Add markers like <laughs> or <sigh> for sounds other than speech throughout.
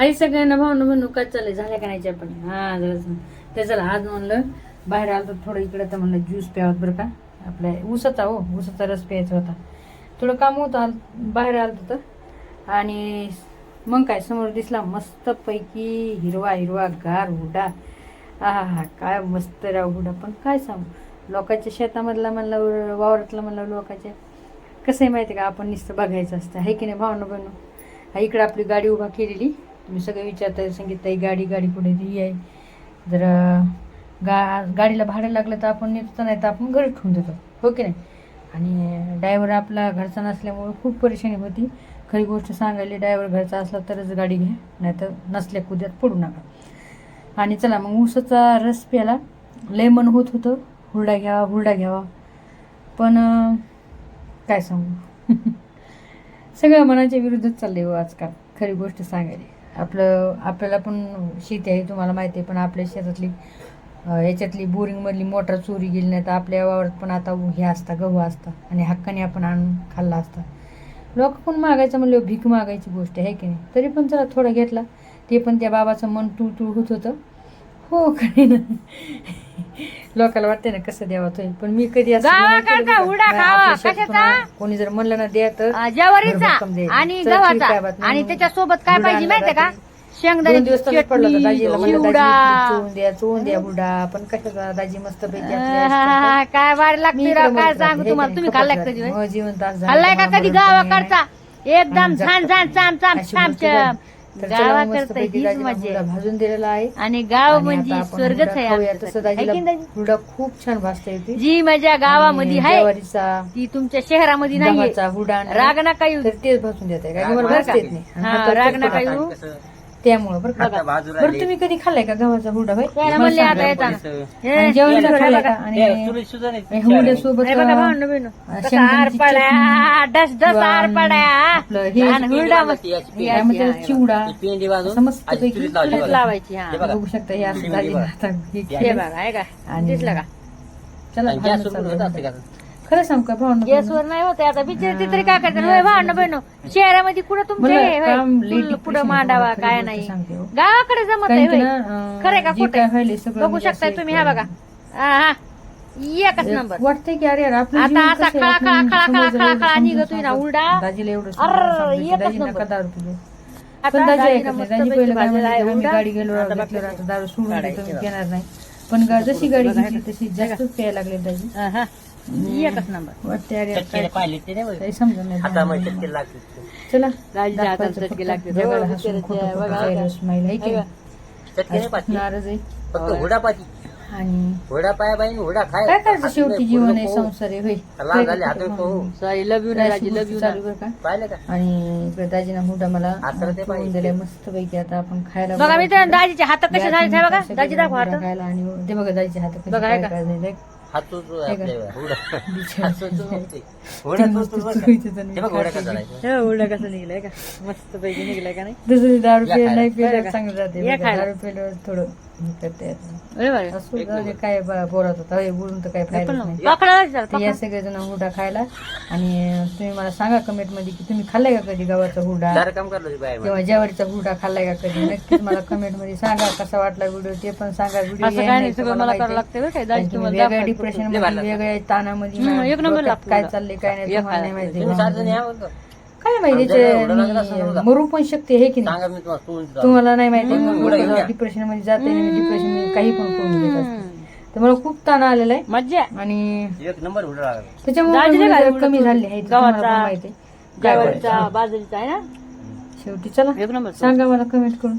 हाय सगळ्यांना भावना म्हणू काय चालेल झाल्या का नाही पण? हा जरा ते चला आज म्हणलं बाहेर आलं तर थोडं इकडं तर म्हणलं ज्यूस प्यावत बरं का. आपल्या ऊसाचा हो ऊसाचा रस प्यायचा होता. थोडं काम होतं आल बाहेर आलं होतं आणि मग काय समोर दिसला मस्तपैकी हिरवा हिरवा गार हुडा. हा हा काय मस्त राव हुडा. पण काय सांगू लोकांच्या शेतामधला म्हणलं वावरातला म्हणलं लोकांच्या. कसं आहे माहिती आहे का आपण नुसतं बघायचं असतं. आहे की नाही भावना बनू हा इकडं आपली गाडी उभा केलेली. तुम्ही सगळे विचारताय सांगितलं गाडी गाडी कुठे ही आहे. जर गा गाडीला भाडं लागलं तर आपण नेतो नाही तर आपण घरी ठेवून देतो. हो की नाही? आणि ड्रायव्हर आपला घरचा नसल्यामुळे खूप परेशानी होती. खरी गोष्ट सांगायली ड्रायव्हर घरचा असला तरच गाडी घ्या नाहीतर नसल्या कुद्यात पडू नका. आणि चला मग ऊसाचा रस प्याला लेमन होत होतं. हुरडा घ्यावा हुरडा घ्यावा. पण काय सांगू? <laughs> सगळं मनाच्या विरुद्धच चाललंय हो आजकाल खरी गोष्ट सांगायली. आपलं आपल्याला पण शेती आहे तुम्हाला माहिती आहे पण आपल्या शेतातली याच्यातली बोरिंगमधली मोटर चोरी गेली नाही तर आपल्या वावरात पण आता हे असता गहू असता आणि हक्काने आपण आणून खाल्ला असता. लोक पण मागायचं म्हणलं भीक मागायची गोष्ट आहे की नाही? तरी पण जरा थोडा घेतला. ते पण त्या बाबाचं मन टुळटुळ होत होतं. हो काही ना लोकाला वाटते ना कसं द्यावं होईल पण मी कधी असं गावा नाही केलं करता बरं का. हुडा आपल्या खावा, शेतातून कशाचा? कोणी जर म्हणलं ना द्या तर अं, ज्वारीचा भरभक्कम द्यायचं. आणि चल, ठीक आहे गव्हाचा बात नाही. आणि त्याच्यासोबत काय हुरडा पाहिजे माहितीये का. दोन दिवस तसंच पडलं होतं दाजीला चटणी म्हणलं चिवडा दाजी चोळून द्या चोळून द्या पण कशाचा दाजी मस्त पैकी आपल्या आहा, काय मी लागते इकडे राव काय सांगू तुम्हाला की तुम्ही नाही, खाल्लाय का कधी? हो, जिवंत झालं, खाल्लाय का कधी गावाकडचा एकदम आणि छान छान चाम चाम अशी. मस्तपैकी हीच मजा आहे. भाजून दिलेला आहे आणि गाव आणि म्हणजे आता आपण स्वर्गच हुरडा आहे खाऊया. आमच्यासाठी. तसं है की दाजीला नाही? हुरडा खूप छान भाजता येते जी मजा गावामध्ये आणि आहे ज्वारीचा ती तुमच्या शहरामध्ये नाहीये गव्हाचा हुरडा. राग नका येऊ तर तेच भाजून देत आहे काय मला बरं भाजता का? येत नाही आणि हा, राग नका पडतं. येऊ त्यामुळं बरं का आता बाजूला बरं तुम्ही कधी खाल्लाय का गव्हाचा हुरडा भाई त्याला म्हणले आता येताना आणि जेवणाला खाल्लाय बघा. का आणि डस डस आर पड्या. हुरडा याची, चिवडा ती पेंडी बांधून असं मस्त आधी पैकी चुलीत लावली चुलीत बघा. लावायची हा हे बघा. बघू शकता हे असं. आता हे हे हे. बघा आहे का आणि- दिसलं का चला आणि. असते का? खरं सांग का भावना गॅसवर नाही होते आता बिचारते तरी काय करतात भांडण बहिण शहरामध्ये कुठं तुमचे पुढं- मांडावा काय खरी नाही हो. गावाकडे जमत आहे कारण की होय. ना, अं, खरंय का जे खोटं काय आहे? व्हायलंय सगळं बघू शकताय तुम्ही हा बघा हा. एकच नंबर वाटतंय की अरे आता असा खळा- खळा- खळा- खळा- खळा समजून निघतोय ना. हुरडा. दाजीला एवढं एकच नंबर. पण दाजी ऐकत नाही पहिलं काय आम्ही. गाडी गेलो आता घेतलं बघा. आता दारू सोडून देतो मी. घेणार नाही पण जशी गाडी घेतली तशी जास्तच प्यायला लागले दाजी. एकच नंबर वाटते अरे यार, चटकेला काय पाहिले ते नाही बघ. काही समजून नाही हातामध्ये चटके लागते चला दाजीच्या हातात दाखवायचं चटके फक्त लागते. जगाला हसून बिचारे खोटं ते खोटं बघा, खायला बघा. smile आहे की बघा. चटके नाही पाहिजे नाराज आहे फक्त हुडा पाहिजे आणि हुडा पाया बाई हुडा खाय काय करायचं हात शेवटी नाही, जीवन पूर्ण आहे पोहू. संसार आहे होय लहान झाले हात पोहू. सॉरी लव यू काय दाजी अशी लव गोष्ट यू चालू बरं का पाहिलं का आणि इकडे दाजीना हुडा मला आता ते पाहिजे. दिलाय मस्त पैकी आता आपण खायला बघा मी बोलावतो. दाजीचे हात कसे झाले ते बघा दाजी दाखवा हात खायला आणि ते बघा दाजीचे हात कसे बघा, काय आहे का? काय झाले. हे हे खाते. कसा निघलंय. का मस्त पैकी निघलंय का? नाही? दुसरी दारू पिलं. नाही पिलं का? चांगलं खायला. दारू पिल्यावर थोडं असू जाऊ दे, काय ब- बोलत होता हे बोलून तर काय फायदा नाही. पकडा तर या सगळेजण हुरडा खायला आणि तुम्ही मला सांगा कमेंटमध्ये की तुम्ही खाल्लाय का कधी गव्हाचा हुरडा? दारू काम करलो बाय किंवा ज्वारीचा हुरडा खाल्लाय का कधी? नक्कीच मला कमेंटमध्ये सांगा कसा वाटला व्हिडिओ ते पण सांगा. व्हिडिओ असं काय नाही सगळं मला करावं लागतं बरं काय दाजी तुम्हाला वेगळ्या. डिप्रेशनमध्ये वेगळ्या ताणामध्ये हम्म, एक नंबर डोक्यात लागतो काय. चाललंय काय नाही तुम्हाला नाही. माहिती. तुम्ही सात जण या म्हणतो. माहिती. मरू पण शकते हे की नाही? तुम्हाला नाही माहिती. डिप्रेशनमध्ये जाते डिप्रेशनमध्ये काही पण करून घेत असते. तर मला खूप ताण आलेला आहे. मज्जा. आणि एक नंबर त्याच्यामुळे कमी झाले आहे तुम्हाला पण गव्हाचा- माहिती आहे. ज्वारीचा बाजरीचा आहे ना? शेवटी चला एक नंबर सांगा मला कमेंट करून.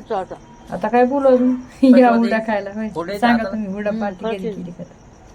चालतं आता. काय बोलू अजून? <laughs> या हुडा खायला. सांगा तुम्ही हुडा पार्टी केली